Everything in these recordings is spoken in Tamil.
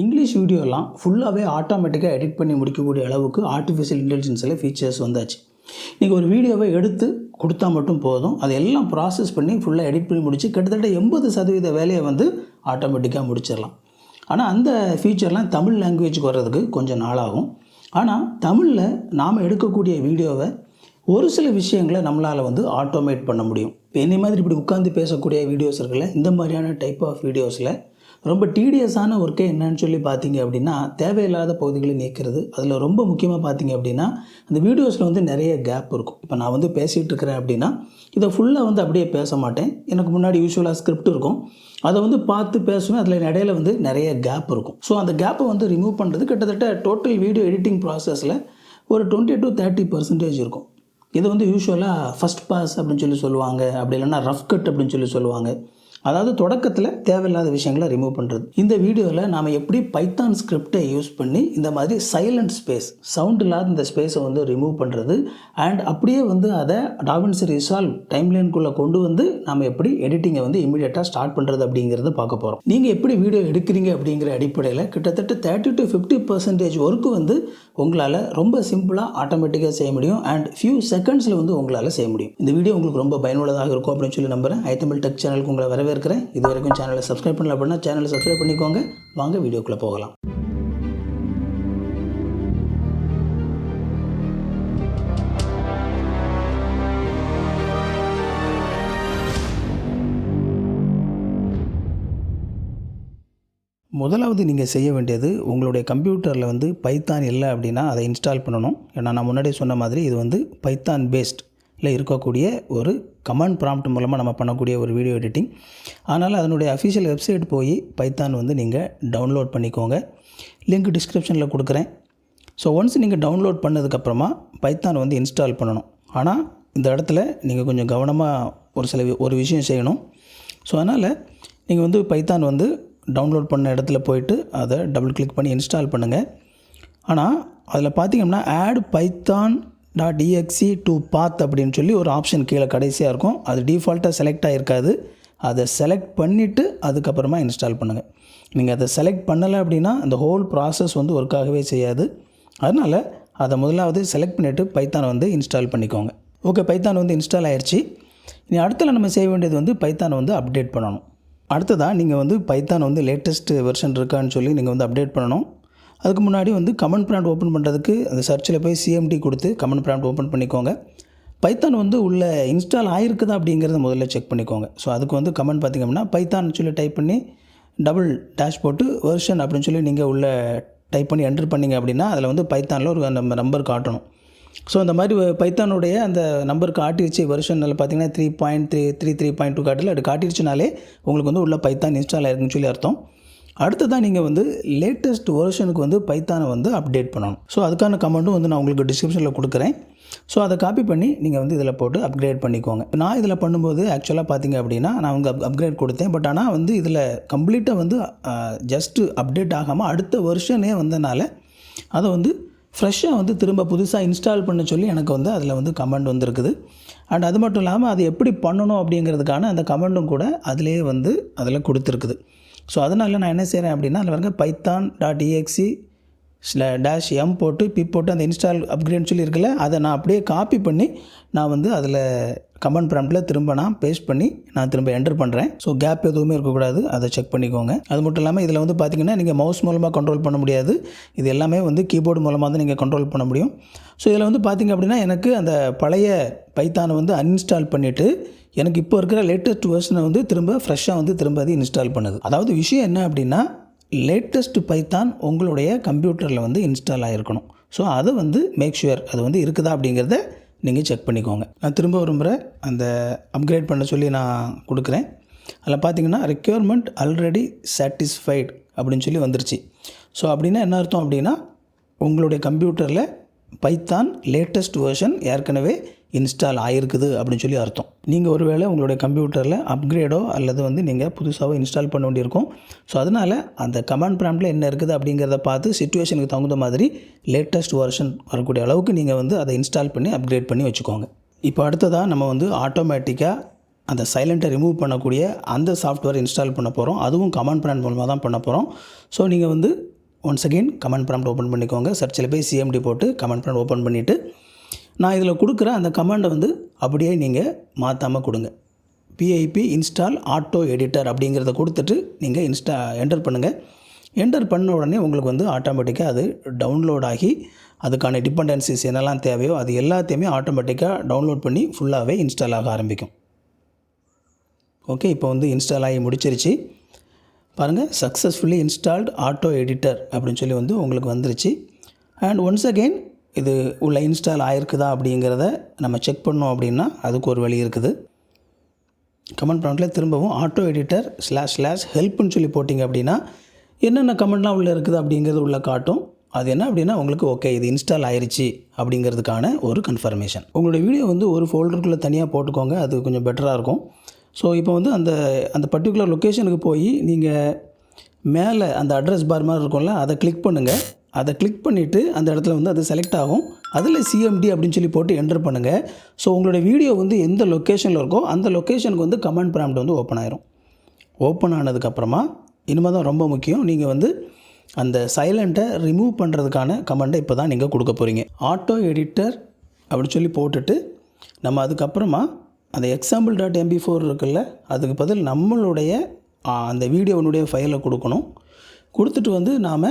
இங்கிலீஷ் வீடியோலாம் ஃபுல்லாகவே ஆட்டோமேட்டிக்காக எடிட் பண்ணி முடிக்கக்கூடிய அளவுக்கு ஆர்டிஃபிஷியல் இன்டெலிஜென்ஸில் ஃபீச்சர்ஸ் வந்தாச்சு. நீங்கள் ஒரு வீடியோவை எடுத்து கொடுத்தா மட்டும் போதும். அதை எல்லாம் ப்ராசஸ் பண்ணி ஃபுல்லாக எடிட் பண்ணி முடிச்சு கிட்டத்தட்ட எண்பது சதவீத வேலையை வந்து ஆட்டோமேட்டிக்காக முடிச்சிடலாம். ஆனால் அந்த ஃபீச்சர்லாம் தமிழ் லாங்குவேஜுக்கு வர்றதுக்கு கொஞ்சம் நாளாகும். ஆனால் தமிழில் நாம் எடுக்கக்கூடிய வீடியோவை ஒரு சில விஷயங்களை நம்மளால் வந்து ஆட்டோமேட் பண்ண முடியும். இப்போ என்னை மாதிரி இப்படி உட்காந்து பேசக்கூடிய வீடியோஸ் இருக்குல்ல இந்த மாதிரியான டைப் ஆஃப் வீடியோஸில் ரொம்ப டீடியஸான ஒர்க்கே என்னன்னு சொல்லி பார்த்தீங்க அப்படின்னா தேவையில்லாத பகுதிகளை நீக்கிறது. அதில் ரொம்ப முக்கியமாக பார்த்தீங்க அப்படின்னா அந்த வீடியோஸில் வந்து நிறைய கேப் இருக்கும். இப்போ நான் வந்து பேசிகிட்டு இருக்கிறேன் அப்படின்னா இதை ஃபுல்லாக வந்து அப்படியே பேச மாட்டேன். எனக்கு முன்னாடி யூஸ்வலாக ஸ்கிரிப்ட் இருக்கும். அதை வந்து பார்த்து பேசுவேன். அதில் இடையில வந்து நிறைய கேப் இருக்கும். ஸோ அந்த கேப்பை வந்து ரிமூவ் பண்ணுறது கிட்டத்தட்ட டோட்டல் வீடியோ எடிட்டிங் ப்ராசஸில் ஒரு டுவெண்ட்டி டு தேர்ட்டி பர்சன்டேஜ் இருக்கும். இது வந்து யூஸ்வலாக ஃபஸ்ட் பாஸ் அப்படின்னு சொல்லி சொல்லுவாங்க. அப்படி இல்லைன்னா ரஃப் கட் அப்படின்னு சொல்லி சொல்லுவாங்க. அதாவது தொடக்கத்தில் தேவையில்லாத விஷயங்களை ரிமூவ் பண்ணுறது இந்த வீடியோவில் நாம் எப்படி பைத்தான் ஸ்கிரிப்டை யூஸ் பண்ணி இந்த மாதிரி சைலண்ட் ஸ்பேஸ் சவுண்ட் இல்லாத இந்த ஸ்பேஸை வந்து ரிமூவ் பண்ணுறது அண்ட் அப்படியே வந்து அதை டாவின்ஸ் ரிசால்வ் டைம்லைனுக்குள்ளே கொண்டு வந்து நம்ம எப்படி எடிட்டிங்கை வந்து இமீடியட்டாக ஸ்டார்ட் பண்ணுறது அப்படிங்கிறத பார்க்க போகிறோம் நீங்கள் எப்படி வீடியோ எடுக்கிறீங்க அப்படிங்கிற அடிப்படையில் கிட்டத்தட்ட thirty to fifty percentage work வந்து உங்களால் ரொம்ப சிம்பிளாக ஆட்டோமேட்டிக்காக செய்ய முடியும் அண்ட் ஃபியூ செகண்ட்ஸில் வந்து உங்களால் செய்ய முடியும். இந்த வீடியோ உங்களுக்கு ரொம்ப பயனுள்ளதாக இருக்கும் அப்படின்னு சொல்லி நம்புகிறேன் ஐ தமிழ் டெக் சேனலுக்கு உங்களை வரவே இருக்கிறேன். இது வரைக்கும் சேனலை சப்ஸ்கிரைப் பண்ணல அப்படின்னா சேனலை சப்ஸ்கிரைப் பண்ணிக்கோங்க. வாங்க வீடியோக்குள்ளே போகலாம். முதலாவது நீங்கள் செய்ய வேண்டியது உங்களுடைய கம்ப்யூட்டரில் வந்து பைத்தான் இல்லை அப்படின்னா அதை இன்ஸ்டால் பண்ணணும். ஏன்னா நான் முன்னாடியே சொன்ன மாதிரி இது வந்து பைத்தான் பேஸ்ட் இல்லை இருக்கக்கூடிய ஒரு கமாண்ட் ப்ராம்ப்ட் மூலமாக நம்ம பண்ணக்கூடிய ஒரு வீடியோ எடிட்டிங் அதனால் அதனுடைய அஃபிஷியல் வெப்சைட் போய் பைத்தான் வந்து நீங்கள் டவுன்லோட் பண்ணிக்கோங்க. லிங்க் டிஸ்கிரிப்ஷனில் கொடுக்குறேன். ஸோ ஒன்ஸ் நீங்கள் டவுன்லோட் பண்ணதுக்கப்புறமா பைத்தான் வந்து இன்ஸ்டால் பண்ணணும். ஆனால் இந்த இடத்துல நீங்கள் கொஞ்சம் கவனமாக ஒரு சில வி- ஒரு விஷயம் செய்யணும். ஸோ அதனால் நீங்கள் வந்து பைத்தான் வந்து டவுன்லோட் பண்ண இடத்துல போயிட்டு அதை டபுள் கிளிக் பண்ணி இன்ஸ்டால் பண்ணுங்கள் ஆனால் அதில் பார்த்தீங்கன்னா add Python dot EXE to path அப்படின்னு சொல்லி ஒரு ஆப்ஷன் கீழே கடைசியாக இருக்கும். அது டிஃபால்ட்டாக செலக்ட் ஆகிருக்காது அதை செலக்ட் பண்ணிவிட்டு அதுக்கப்புறமா இன்ஸ்டால் பண்ணுங்கள் நீங்கள் அதை செலக்ட் பண்ணலை அப்படின்னா அந்த ஹோல் ப்ராசஸ் வந்து ஒர்க் ஆகவே செய்யாது. அதனால் அதை முதலாவது செலக்ட் பண்ணிவிட்டு பைத்தானை வந்து இன்ஸ்டால் பண்ணிக்கோங்க. ஓகே பைத்தான் வந்து இன்ஸ்டால் ஆயிடுச்சு இனி அடுத்தல நம்ம செய்ய வேண்டியது வந்து பைத்தானை வந்து அப்டேட் பண்ணணும். அடுத்ததாக நீங்கள் வந்து பைத்தான் வந்து லேட்டஸ்ட் வெர்ஷன் இருக்கான்னு சொல்லி நீங்கள் வந்து அப்டேட் பண்ணணும். அதுக்கு முன்னாடி வந்து கமன் ப்ராண்ட் ஓப்பன் பண்ணுறதுக்கு அந்த சர்ச்சில் போய் சிஎம்டி கொடுத்து கமெண்ட் ப்ராண்ட் ஓப்பன் பண்ணிக்கோங்க. பைத்தான் வந்து உள்ளே இன்ஸ்டால் ஆகிருக்குதா அப்படிங்கிறத முதல்ல செக் பண்ணிக்கோங்க. ஸோ அதுக்கு வந்து கமெண்ட் பார்த்திங்க அப்படின்னா பைத்தான் சொல்லி டைப் பண்ணி டபுள் டேஷ் போட்டு வெர்ஷன் அப்படின்னு சொல்லி நீங்கள் உள்ளே டைப் பண்ணி என்டர் பண்ணிங்க அப்படின்னா அதில் வந்து பைத்தானில் ஒரு நம்ம நம்பர் காட்டணும். ஸோ அந்த மாதிரி பைத்தானுடைய அந்த நம்பர் காட்டிருச்சு வெர்ஷனில் பார்த்தீங்கன்னா three point three three three point two காட்டில் அது காட்டிருச்சுனாலே உங்களுக்கு வந்து உள்ள பைத்தான் இன்ஸ்டால் ஆயிருக்குன்னு சொல்லி அர்த்தம். அடுத்ததான் நீங்கள் வந்து லேட்டஸ்ட் வருஷனுக்கு வந்து பைத்தானை வந்து அப்டேட் பண்ணணும். ஸோ அதுக்கான கமெண்ட்டும் வந்து நான் உங்களுக்கு டிஸ்கிரிப்ஷனில் கொடுக்குறேன். ஸோ அதை காப்பி பண்ணி நீங்கள் வந்து இதில் போட்டு அப்கிரேட் பண்ணிக்கோங்க. நான் இதில் பண்ணும்போது ஆக்சுவலாக பார்த்தீங்க அப்படின்னா நான் வந்து அப் அப்கிரேட் கொடுத்தேன். பட் ஆனால் வந்து இதில் கம்ப்ளீட்டாக வந்து ஜஸ்ட்டு அப்டேட் ஆகாமல் அடுத்த வருஷனே வந்தனால அதை வந்து ஃப்ரெஷ்ஷாக வந்து திரும்ப புதுசாக இன்ஸ்டால் பண்ண சொல்லி எனக்கு வந்து அதில் வந்து கமெண்ட் வந்திருக்குது. அண்ட் அது மட்டும் இல்லாமல் அது எப்படி பண்ணணும் அப்படிங்கிறதுக்கான அந்த கமெண்ட்டும் கூட அதிலே வந்து அதில் கொடுத்துருக்குது. ஸோ அதனால் நான் என்ன செய்கிறேன் அப்படின்னா அதில் பாருங்கள் Python dot E X E ஸ்ல dash M போட்டு பி போட்டு அந்த இன்ஸ்டால் அப்கிரேட் சொல்லி இருக்குல்ல அதை நான் அப்படியே காப்பி பண்ணி நான் வந்து அதில் கமெண்ட் ப்ராம்ப்டில் திரும்ப நான் பேஸ்ட் பண்ணி நான் திரும்ப என்டர் பண்ணுறேன் ஸோ கேப் எதுவுமே இருக்கக்கூடாது. அதை செக் பண்ணிக்கோங்க. அது மட்டும் இல்லாமல் இதில் வந்து பார்த்திங்கன்னா நீங்கள் மவுஸ் மூலமாக கண்ட்ரோல் பண்ண முடியாது. இது எல்லாமே வந்து கீபோர்டு மூலமாக தான் நீங்கள் கண்ட்ரோல் பண்ண முடியும். ஸோ இதில் வந்து பார்த்திங்க அப்படின்னா எனக்கு அந்த பழைய பைத்தானை வந்து அன்இன்ஸ்டால் பண்ணிவிட்டு எனக்கு இப்போ இருக்கிற லேட்டஸ்ட் வெர்ஷனை வந்து திரும்ப ஃப்ரெஷ்ஷாக வந்து திரும்ப அது இன்ஸ்டால் பண்ணுது. அதாவது விஷயம் என்ன அப்படின்னா லேட்டஸ்ட் பைத்தான் உங்களுடைய கம்ப்யூட்டரில் வந்து இன்ஸ்டால் ஆகிருக்கணும் ஸோ அதை வந்து மேக் ஷுவர் அது வந்து இருக்குதா அப்படிங்கிறத நீங்கள் செக் பண்ணிக்கோங்க. நான் திரும்ப ஒரு முறை அந்த அப்கிரேட் பண்ண சொல்லி நான் கொடுக்குறேன். அதில் பார்த்தீங்கன்னா ரெக்யூர்மெண்ட் ஆல்ரெடி சாட்டிஸ்ஃபைடு அப்படின்னு சொல்லி வந்துருச்சு. ஸோ அப்படின்னா என்ன அர்த்தம் அப்படின்னா உங்களுடைய கம்ப்யூட்டரில் பைத்தான் லேட்டஸ்ட் வெர்ஷன் ஏற்கனவே இன்ஸ்டால் ஆகிருக்குது அப்படின்னு சொல்லி அர்த்தம். நீங்கள் ஒருவேளை உங்களுடைய கம்ப்யூட்டரில் அப்கிரேடோ அல்லது வந்து நீங்கள் புதுசாகவோ இன்ஸ்டால் பண்ண வேண்டியிருக்கும். ஸோ அதனால் அந்த கமாண்ட் ப்ராம்ப்டில் என்ன இருக்குது அப்படிங்கிறத பார்த்து சுச்சுவேஷனுக்கு தகுந்த மாதிரி லேட்டஸ்ட் வெர்ஷன் வரக்கூடிய அளவுக்கு நீங்கள் வந்து அதை இன்ஸ்டால் பண்ணி அப்கிரேட் பண்ணி வச்சுக்கோங்க. இப்போ அடுத்ததாக நம்ம வந்து ஆட்டோமேட்டிக்காக அந்த சைலண்ட்டை ரிமூவ் பண்ணக்கூடிய அந்த சாஃப்ட்வேர் இன்ஸ்டால் பண்ண போகிறோம் அதுவும் கமாண்ட் ப்ராண்ட் மூலமாக தான் பண்ண போகிறோம் ஸோ நீங்கள் வந்து once again command prompt open பண்ணிக்கோங்க. சர்ச்சில் போய் சிஎம்டி போட்டு கமெண்ட் ப்ராம்ப்ட் ஓப்பன் பண்ணிவிட்டு நான் இதில் கொடுக்குற அந்த கமாண்டை வந்து அப்படியே நீங்கள் மாற்றாமல் கொடுங்க. பிஐபி இன்ஸ்டால் ஆட்டோ எடிட்டர் அப்படிங்கிறத கொடுத்துட்டு நீங்கள் இன்ஸ்டா என்டர் பண்ணுங்கள் என்டர் பண்ண உடனே உங்களுக்கு வந்து ஆட்டோமேட்டிக்காக அது டவுன்லோட் ஆகி அதுக்கான டிபெண்டன்சிஸ் என்னெல்லாம் தேவையோ அது எல்லாத்தையுமே ஆட்டோமேட்டிக்காக டவுன்லோட் பண்ணி ஃபுல்லாகவே இன்ஸ்டால் ஆக ஆரம்பிக்கும். ஓகே இப்போ வந்து இன்ஸ்டால் ஆகி முடிச்சிருச்சு. பாருங்கள் சக்ஸஸ்ஃபுல்லி இன்ஸ்டால்டு ஆட்டோ எடிட்டர் அப்படின்னு சொல்லி வந்து உங்களுக்கு வந்துருச்சு. அண்ட் ஒன்ஸ் அகெயின் இது உள்ள இன்ஸ்டால் ஆயிருக்குதா அப்படிங்கிறத நம்ம செக் பண்ணோம் அப்படின்னா அதுக்கு ஒரு வழி இருக்குது. கமெண்ட் ப்ராம்ப்டில் திரும்பவும் ஆட்டோ எடிட்டர் ஸ்லாஷ் ஸ்லாஷ் ஹெல்ப்னு சொல்லி போட்டிங்க அப்படின்னா என்னென்ன கமெண்ட்லாம் உள்ளே இருக்குது அப்படிங்கிறது உள்ளே காட்டும். அது என்ன அப்படின்னா உங்களுக்கு ஓகே இது இன்ஸ்டால் ஆயிடுச்சு அப்படிங்கிறதுக்கான ஒரு கன்ஃபர்மேஷன் உங்களுடைய வீடியோ வந்து ஒரு ஃபோல்டருக்குள்ளே தனியாக போட்டுக்கோங்க அது கொஞ்சம் பெட்டராக இருக்கும். ஸோ இப்போ வந்து அந்த அந்த பர்டிகுலர் லொக்கேஷனுக்கு போய் நீங்கள் மேலே அந்த அட்ரஸ் பார் மாதிரி இருக்கும்ல அதை கிளிக் பண்ணுங்கள் அதை கிளிக் பண்ணிவிட்டு அந்த இடத்துல வந்து அது செலக்ட் ஆகும். அதில் சிஎம்டி அப்படின்னு சொல்லி போட்டு என்டர் பண்ணுங்கள் ஸோ உங்களோட வீடியோ வந்து எந்த லொக்கேஷனில் இருக்கோ அந்த லொக்கேஷனுக்கு வந்து கமெண்ட் ப்ராம்ப்ட் வந்து ஓப்பன் ஆயிரும். ஓப்பன் ஆனதுக்கப்புறமா இனிமேல் தான் ரொம்ப முக்கியம் நீங்கள் வந்து அந்த சைலண்ட்டை ரிமூவ் பண்ணுறதுக்கான கமெண்ட்டை இப்போ தான் நீங்கள் கொடுக்க போகிறீங்க ஆட்டோ எடிட்டர் அப்படின்னு சொல்லி போட்டுட்டு நம்ம அதுக்கப்புறமா அந்த எக்ஸாம்பிள் டாட் எம்பி ஃபோர் இருக்குல்ல அதுக்கு பதில் நம்மளுடைய அந்த வீடியோனுடைய ஃபைலை கொடுக்கணும். கொடுத்துட்டு வந்து நாம்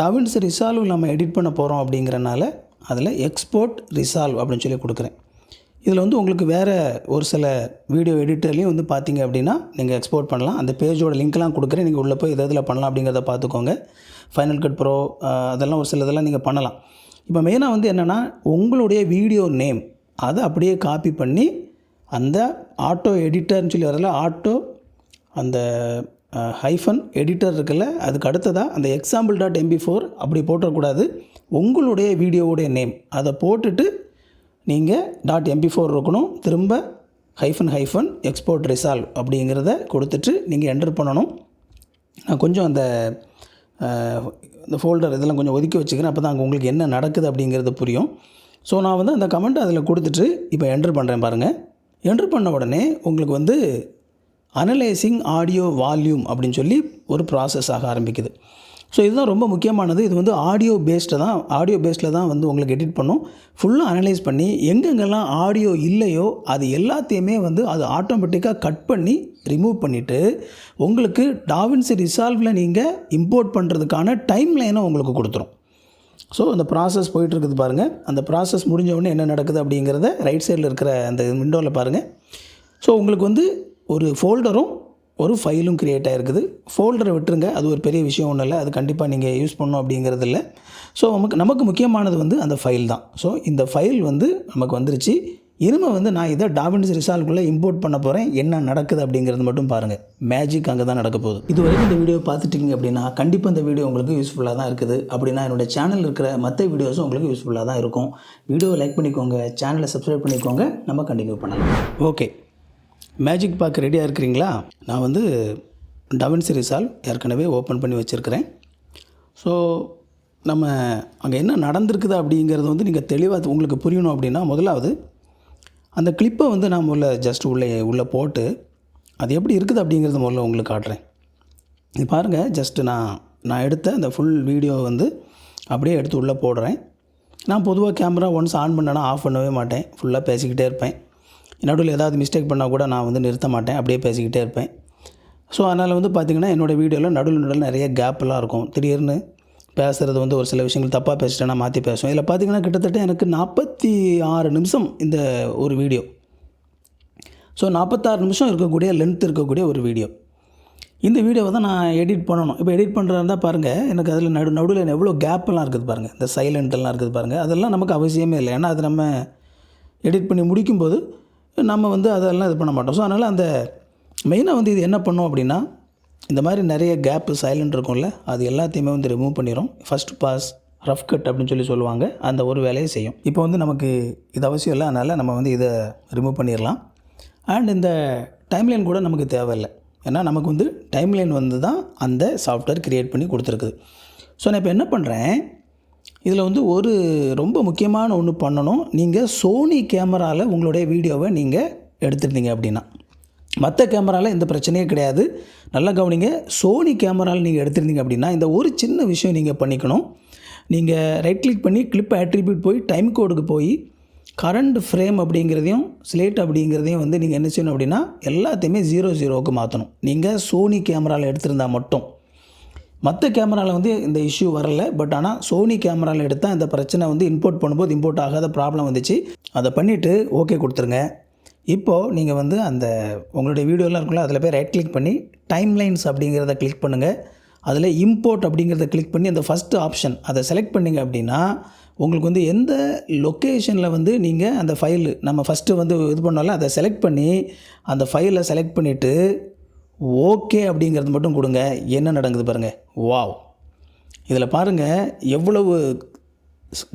டாவின்ஸ் ரிசால்வ் நம்ம எடிட் பண்ண போகிறோம் அப்படிங்கிறனால அதில் எக்ஸ்போர்ட் ரிசால்வ் அப்படின்னு சொல்லி கொடுக்குறேன். இதில் வந்து உங்களுக்கு வேறு ஒரு சில வீடியோ எடிட்டர்லேயும் வந்து பார்த்தீங்க அப்படின்னா நீங்கள் எக்ஸ்போர்ட் பண்ணலாம். அந்த பேஜோட லிங்க்லாம் கொடுக்குறேன். நீங்கள் உள்ளே போய் இதை இதில் பண்ணலாம் அப்படிங்கிறத பார்த்துக்கோங்க ஃபைனல் கட் ப்ரோ அதெல்லாம் ஒரு சில இதெல்லாம் நீங்கள் பண்ணலாம். இப்போ மெயினாக வந்து என்னென்னா உங்களுடைய வீடியோ நேம் அதை அப்படியே காப்பி பண்ணி அந்த ஆட்டோ எடிட்டர்னு சொல்லி வரல ஆட்டோ அந்த ஹைஃபன் எடிட்டர் இருக்குல்ல அதுக்கு அடுத்ததாக அந்த எக்ஸாம்பிள் டாட் எம்பி ஃபோர் அப்படி போட்டக்கூடாது உங்களுடைய வீடியோவுடைய நேம் அதை போட்டுட்டு நீங்கள் டாட் எம்பி ஃபோர் இருக்கணும். திரும்ப ஹைஃபன் ஹைஃபன் எக்ஸ்போர்ட் ரிசால்வ் அப்படிங்கிறத கொடுத்துட்டு நீங்கள் என்டர் பண்ணணும். நான் கொஞ்சம் அந்த இந்த ஃபோல்டர் இதெல்லாம் கொஞ்சம் ஒதுக்கி வச்சுக்கிறேன். அப்போ தான் அங்கே உங்களுக்கு என்ன நடக்குது அப்படிங்கிறது புரியும். ஸோ நான் வந்து அந்த கமெண்ட் அதில் கொடுத்துட்டு இப்போ என்டர் பண்ணுறேன் பாருங்கள் என்டர் பண்ண உடனே உங்களுக்கு வந்து அனலைசிங் ஆடியோ வால்யூம் அப்படின்னு சொல்லி ஒரு ப்ராசஸ் ஆக ஆரம்பிக்குது. ஸோ இதுதான் ரொம்ப முக்கியமானது. இது வந்து ஆடியோ பேஸ்டு தான் ஆடியோ பேஸில் தான் வந்து உங்களுக்கு எடிட் பண்ணும். ஃபுல்லாக அனலைஸ் பண்ணி எங்கெங்கெல்லாம் ஆடியோ இல்லையோ அது எல்லாத்தையுமே வந்து அது ஆட்டோமேட்டிக்காக கட் பண்ணி ரிமூவ் பண்ணிவிட்டு உங்களுக்கு டாவின்சி ரிசால்வில் நீங்கள் இம்போர்ட் பண்ணுறதுக்கான டைம் லைனை உங்களுக்கு கொடுத்துரும். ஸோ அந்த ப்ராசஸ் போயிட்டுருக்குது பாருங்கள் அந்த ப்ராசஸ் முடிஞ்ச உடனே என்ன நடக்குது அப்படிங்கிறத ரைட் சைடில் இருக்கிற அந்த விண்டோவில் பாருங்கள் ஸோ உங்களுக்கு வந்து ஒரு ஃபோல்டரும் ஒரு ஃபைலும் க்ரியேட் ஆகிருக்குது ஃபோல்டரை விட்டுருங்க அது ஒரு பெரிய விஷயம் ஒன்றும் இல்லை. அது கண்டிப்பாக நீங்கள் யூஸ் பண்ணணும் அப்படிங்கிறது இல்லை. ஸோ நமக்கு நமக்கு முக்கியமானது வந்து அந்த ஃபைல் தான். ஸோ இந்த ஃபைல் வந்து நமக்கு வந்துருச்சு. இனிமேல் வந்து நான் இதை டாபின்ஸ் ரிசால்வ்குள்ளே இம்போர்ட் பண்ண போகிறேன் என்ன நடக்குது அப்படிங்கிறது மட்டும் பாருங்கள் மேஜிக் அங்கே தான் நடக்க போகுது. இது வரைக்கும் இந்த வீடியோ பார்த்துட்டீங்க அப்படின்னா கண்டிப்பாக இந்த வீடியோ உங்களுக்கு யூஸ்ஃபுல்லாக தான் இருக்குது. அப்படின்னா என்னோட சேனல் இருக்கிற மற்ற வீடியோஸும் உங்களுக்கு யூஸ்ஃபுல்லாக தான் இருக்கும். வீடியோவை லைக் பண்ணிக்கோங்க. சேனலை சப்ஸ்கிரைப் பண்ணிக்கோங்க. நம்ம கண்டினியூ பண்ணலாம். ஓகே மேஜிக் பார்க்க ரெடியாக இருக்கிறீங்களா நான் வந்து டவன்சி ரிசால்வ் ஏற்கனவே ஓப்பன் பண்ணி வச்சுருக்கிறேன். ஸோ நம்ம அங்கே என்ன நடந்திருக்குது அப்படிங்கிறது வந்து நீங்கள் தெளிவாக உங்களுக்கு புரியணும் அப்படின்னா முதலாவது அந்த கிளிப்பை வந்து நான் முதல்ல ஜஸ்ட் உள்ளே உள்ளே போட்டு அது எப்படி இருக்குது அப்படிங்கிறது முதல்ல உங்களுக்கு காட்டுறேன். இது பாருங்கள் ஜஸ்ட்டு நான் நான் எடுத்த அந்த ஃபுல் வீடியோ வந்து அப்படியே எடுத்து உள்ளே போடுறேன். நான் பொதுவாக கேமரா ஒன்ஸ் ஆன் பண்ணேன்னா ஆஃப் பண்ணவே மாட்டேன். ஃபுல்லாக பேசிக்கிட்டே இருப்பேன். நடுவில் ஏதாவது மிஸ்டேக் பண்ணால் கூட நான் வந்து நிறுத்த மாட்டேன் அப்படியே பேசிக்கிட்டே இருப்பேன். ஸோ அதனால் வந்து பார்த்திங்கன்னா என்னோடய வீடியோவில் நடுவில் நடுவில் நிறைய கேப்லாம் இருக்கும். திடீர்னு பேசுகிறது வந்து ஒரு சில விஷயங்கள் தப்பாக பேசிட்டேன்னா மாற்றி பேசுவேன். இதில் பார்த்திங்கன்னா கிட்டத்தட்ட எனக்கு நாற்பத்தி ஆறு நிமிஷம் இந்த ஒரு வீடியோ ஸோ நாற்பத்தாறு நிமிஷம் இருக்கக்கூடிய லென்த் இருக்கக்கூடிய ஒரு வீடியோ இந்த வீடியோவை தான் நான் எடிட் பண்ணணும். இப்போ எடிட் பண்ணுறதா இருந்தால் பாருங்கள் எனக்கு அதில் நடு நடுவில் எவ்வளோ கேப்பெல்லாம் இருக்குது பாருங்கள் இந்த சைலண்ட்டெல்லாம் இருக்குது பாருங்கள் அதெல்லாம் நமக்கு அவசியமே இல்லை. ஏன்னா அது நம்ம எடிட் பண்ணி முடிக்கும்போது நம்ம வந்து அதெல்லாம் இது பண்ண மாட்டோம். ஸோ அதனால் அந்த மெயினாக வந்து இது என்ன பண்ணோம் அப்படின்னா இந்த மாதிரி நிறைய கேப்பு சைலண்ட் இருக்கும்ல அது எல்லாத்தையுமே வந்து ரிமூவ் பண்ணிடும் ஃபஸ்ட் பாஸ் ரஃப் கட் அப்படின்னு சொல்லி சொல்லுவாங்க. அந்த ஒரு வேலையை செய்யும். இப்போ வந்து நமக்கு இது அவசியம் இல்லை. அதனால் நம்ம வந்து இதை ரிமூவ் பண்ணிடலாம் அண்ட் இந்த டைம்லைன் கூட நமக்கு தேவையில்லை. ஏன்னா நமக்கு வந்து டைம்லைன் வந்து தான் அந்த சாஃப்ட்வேர் க்ரியேட் பண்ணி கொடுத்துருக்குது. ஸோ நான் இப்போ என்ன பண்ணுறேன் இதில் வந்து ஒரு ரொம்ப முக்கியமான ஒன்று பண்ணணும். நீங்கள் சோனி கேமராவில் உங்களுடைய வீடியோவை நீங்கள் எடுத்துருந்தீங்க அப்படின்னா. மற்ற கேமராவில் எந்த பிரச்சனையே கிடையாது. நல்லா கவனிங்க சோனி கேமராவில் நீங்கள் எடுத்திருந்தீங்க அப்படின்னா இந்த ஒரு சின்ன விஷயம் நீங்கள் பண்ணிக்கணும். நீங்கள் ரைட் கிளிக் பண்ணி கிளிப் ஆட்ரிபியூட் போய் டைம் கோடுக்கு போய் கரண்ட் ஃப்ரேம் அப்படிங்கிறதையும் ஸ்லேட் அப்படிங்கிறதையும் வந்து நீங்கள் என்ன செய்யணும் அப்படின்னா எல்லாத்தையுமே ஜீரோ ஜீரோவுக்கு மாற்றணும். நீங்கள் சோனி கேமராவில் எடுத்திருந்தால் மட்டும். மற்ற கேமராவில் வந்து இந்த இஷ்யூ வரல. பட் ஆனால் சோனி கேமராவில் எடுத்தால் இந்த பிரச்சனை வந்து இம்போர்ட் பண்ணும்போது இம்போர்ட் ஆகாத ப்ராப்ளம் வந்துச்சு. அதை பண்ணிவிட்டு ஓகே கொடுத்துருங்க. இப்போது நீங்கள் வந்து அந்த உங்களுடைய வீடியோலாம் இருக்குல்ல அதில் போய் ரைட் கிளிக் பண்ணி டைம் லைன்ஸ் அப்படிங்கிறத கிளிக் பண்ணுங்கள் அதில் இம்போர்ட் அப்படிங்கிறத கிளிக் பண்ணி அந்த ஃபஸ்ட்டு ஆப்ஷன் அதை செலக்ட் பண்ணிங்க அப்படின்னா உங்களுக்கு வந்து எந்த லொக்கேஷனில் வந்து நீங்கள் அந்த ஃபைலு நம்ம ஃபஸ்ட்டு வந்து இது பண்ணாலும் அதை செலக்ட் பண்ணி அந்த ஃபைலை செலக்ட் பண்ணிவிட்டு ஓகே அப்படிங்கிறது மட்டும் கொடுங்க. என்ன நடக்குது பாருங்கள் வாவ். இதில் பாருங்கள் எவ்வளவு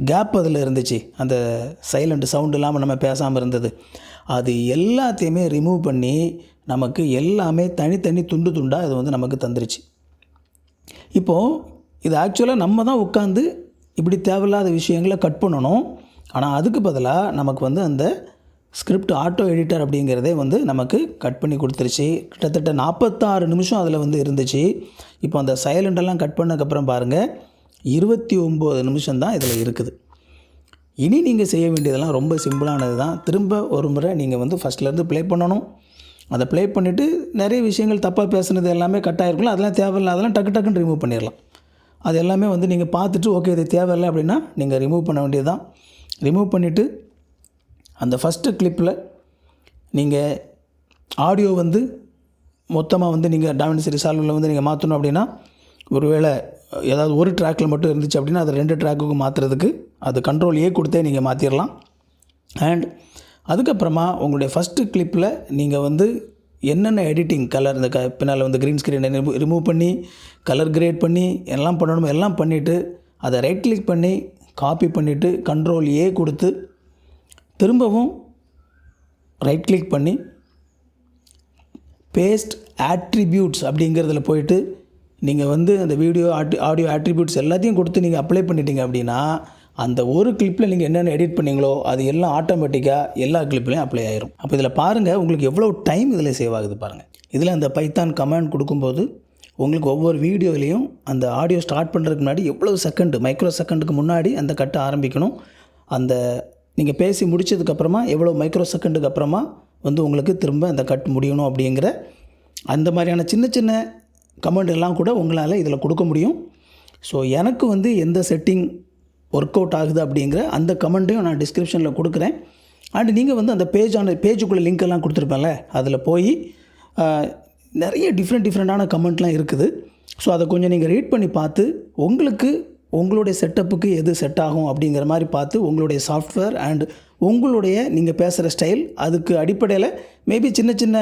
கேப் அதில் இருந்துச்சு. அந்த சைலண்ட் சவுண்ட் இல்லாமல் நம்ம பேசாமல் இருந்தது. அது எல்லாத்தையுமே ரிமூவ் பண்ணி நமக்கு எல்லாமே தனித்தனி துண்டு துண்டாக இது வந்து நமக்கு தந்துருச்சு. இப்போது இது ஆக்சுவலாக நம்ம தான் உட்காந்து இப்படி தேவையில்லாத விஷயங்களை கட் பண்ணணும். ஆனால் அதுக்கு பதிலாக நமக்கு வந்து அந்த ஸ்கிரிப்ட் ஆட்டோ எடிட்டர் அப்படிங்கிறதே வந்து நமக்கு கட் பண்ணி கொடுத்துருச்சு. கிட்டத்தட்ட நாற்பத்தாறு நிமிஷம் அதில் வந்து இருந்துச்சு. இப்போ அந்த சைலண்டெல்லாம் கட் பண்ணதுக்கப்புறம் பாருங்கள் இருபத்தி ஒம்பது நிமிஷம் தான் இதில் இருக்குது. இனி நீங்கள் செய்ய வேண்டியதெல்லாம் ரொம்ப சிம்பிளானது தான். திரும்ப ஒரு முறை நீங்கள் வந்து ஃபஸ்ட்லேருந்து ப்ளே பண்ணணும். அதை ப்ளே பண்ணிவிட்டு நிறைய விஷயங்கள் தப்பாக பேசுனது எல்லாமே கட் ஆகிருக்குல்ல அதெல்லாம் தேவையில்லை அதெல்லாம் டக்கு டக்குன்னு ரிமூவ் பண்ணிடலாம். அது எல்லாமே வந்து நீங்கள் பார்த்துட்டு ஓகே இது தேவையில்லை அப்படின்னா நீங்கள் ரிமூவ் பண்ண வேண்டியது தான் ரிமூவ் பண்ணிவிட்டு அந்த ஃபஸ்ட்டு கிளிப்பில் நீங்கள் ஆடியோ வந்து மொத்தமாக வந்து நீங்கள் டாமினசி ரிசால்வில் வந்து நீங்கள் மாற்றணும் அப்படின்னா ஒருவேளை ஏதாவது ஒரு ட்ராக்கில் மட்டும் இருந்துச்சு அப்படின்னா அதை ரெண்டு ட்ராக்குக்கு மாற்றுறதுக்கு அது கண்ட்ரோல் ஏ கொடுத்தே நீங்கள் மாற்றிடலாம் அண்ட் அதுக்கப்புறமா உங்களுடைய ஃபஸ்ட்டு கிளிப்பில் நீங்கள் வந்து என்னென்ன எடிட்டிங் கலர் இந்த க பின்னால் வந்து க்ரீன் ஸ்க்ரீனை ரிமூவ் பண்ணி கலர் கிரேட் பண்ணி எல்லாம் பண்ணணுமோ எல்லாம் பண்ணிவிட்டு அதை ரைட் கிளிக் பண்ணி காப்பி பண்ணிவிட்டு கண்ட்ரோல் ஏ கொடுத்து திரும்பவும் ரைட் கிளிக் பண்ணி பேஸ்ட் ஆட்ரிபியூட்ஸ் அப்படிங்கிறதுல போயிட்டு நீங்கள் வந்து அந்த வீடியோ ஆட் ஆடியோ ஆட்ரிபியூட்ஸ் எல்லாத்தையும் கொடுத்து நீங்கள் அப்ளை பண்ணிட்டீங்க அப்படின்னா அந்த ஒரு கிளிப்பில் நீங்கள் என்னென்ன எடிட் பண்ணீங்களோ அது எல்லாம் ஆட்டோமேட்டிக்காக எல்லா கிளிப்லையும் அப்ளை ஆயிரும். அப்போ இதில் பாருங்கள் உங்களுக்கு எவ்வளோ டைம் இதில் சேவ் ஆகுது பாருங்கள் இதில் அந்த பைத்தான் கமாண்ட் கொடுக்கும்போது உங்களுக்கு ஒவ்வொரு வீடியோலையும் அந்த ஆடியோ ஸ்டார்ட் பண்ணுறதுக்கு முன்னாடி எவ்வளோ செகண்டு மைக்ரோ செகண்டுக்கு முன்னாடி அந்த கட்டை ஆரம்பிக்கணும். அந்த நீங்கள் பேசி முடிச்சதுக்கப்புறமா எவ்வளோ மைக்ரோ செகண்டுக்கு அப்புறமா வந்து உங்களுக்கு திரும்ப அந்த கட் முடியணும் அப்படிங்கிற அந்த மாதிரியான சின்ன சின்ன கமெண்ட் எல்லாம் கூட உங்களால் இதில் கொடுக்க முடியும். ஸோ எனக்கு வந்து எந்த செட்டிங் ஒர்க் அவுட் ஆகுது அப்படிங்கிற அந்த கமெண்ட்டையும் நான் டிஸ்கிரிப்ஷனில் கொடுக்குறேன். அண்ட் நீங்கள் வந்து அந்த பேஜான பேஜுக்குள்ளே லிங்க் எல்லாம் கொடுத்துருப்பேன்ல அதில் போய் நிறைய டிஃப்ரெண்ட் டிஃப்ரெண்ட்டான கமெண்ட்லாம் இருக்குது. ஸோ அதை கொஞ்சம் நீங்கள் ரீட் பண்ணி பார்த்து உங்களுக்கு உங்களுடைய செட்டப்புக்கு எது செட் ஆகும் அப்படிங்கிற மாதிரி பார்த்து உங்களுடைய சாஃப்ட்வேர் அண்ட் உங்களுடைய நீங்கள் பேசுகிற ஸ்டைல் அதுக்கு அடிப்படையில் மேபி சின்ன சின்ன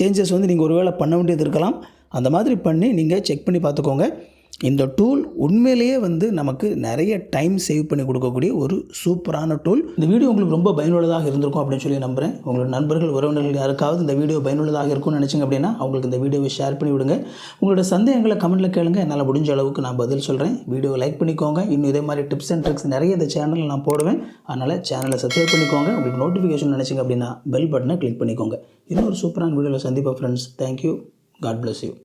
சேஞ்சஸ் வந்து நீங்கள் ஒருவேளை பண்ண வேண்டியது இருக்கலாம். அந்த மாதிரி பண்ணி நீங்கள் செக் பண்ணி பார்த்துக்கோங்க. இந்த டூல் உண்மையிலேயே வந்து நமக்கு நிறைய டைம் சேவ் பண்ணி கொடுக்கக்கூடிய ஒரு சூப்பரான டூல் இந்த வீடியோ உங்களுக்கு ரொம்ப பயனுள்ளதாக இருந்திருக்கும் அப்படின்னு சொல்லி நம்புகிறேன் உங்களோட நண்பர்கள் உறவினர்கள் யாருக்காவது இந்த வீடியோ பயனுள்ளதாக இருக்கும்னு நினச்சிங்க அப்படின்னா அவங்களுக்கு இந்த வீடியோவை ஷேர் பண்ணி விடுங்க. உங்களோட சந்தேகங்களை கமெண்ட்டில் கேளுங்க. என்னால் முடிஞ்ச அளவுக்கு நான் பதில் சொல்கிறேன் வீடியோவை லைக் பண்ணிக்கோங்க. இன்னும் இதே மாதிரி டிப்ஸ் அண்ட் ட்ரிக்ஸ் நிறைய இந்த சேனலில் நான் போடுவேன். அதனால் சேனலை சப்ஸ்கிரைப் பண்ணிக்கோங்க. உங்களுக்கு நோட்டிஃபிகேஷன் நினச்சிங்க அப்படின்னா பெல் பட்டனை கிளிக் பண்ணிக்கோங்க. இன்னொரு சூப்பரான வீடியோவில் சந்திப்போம் friends thank you God bless you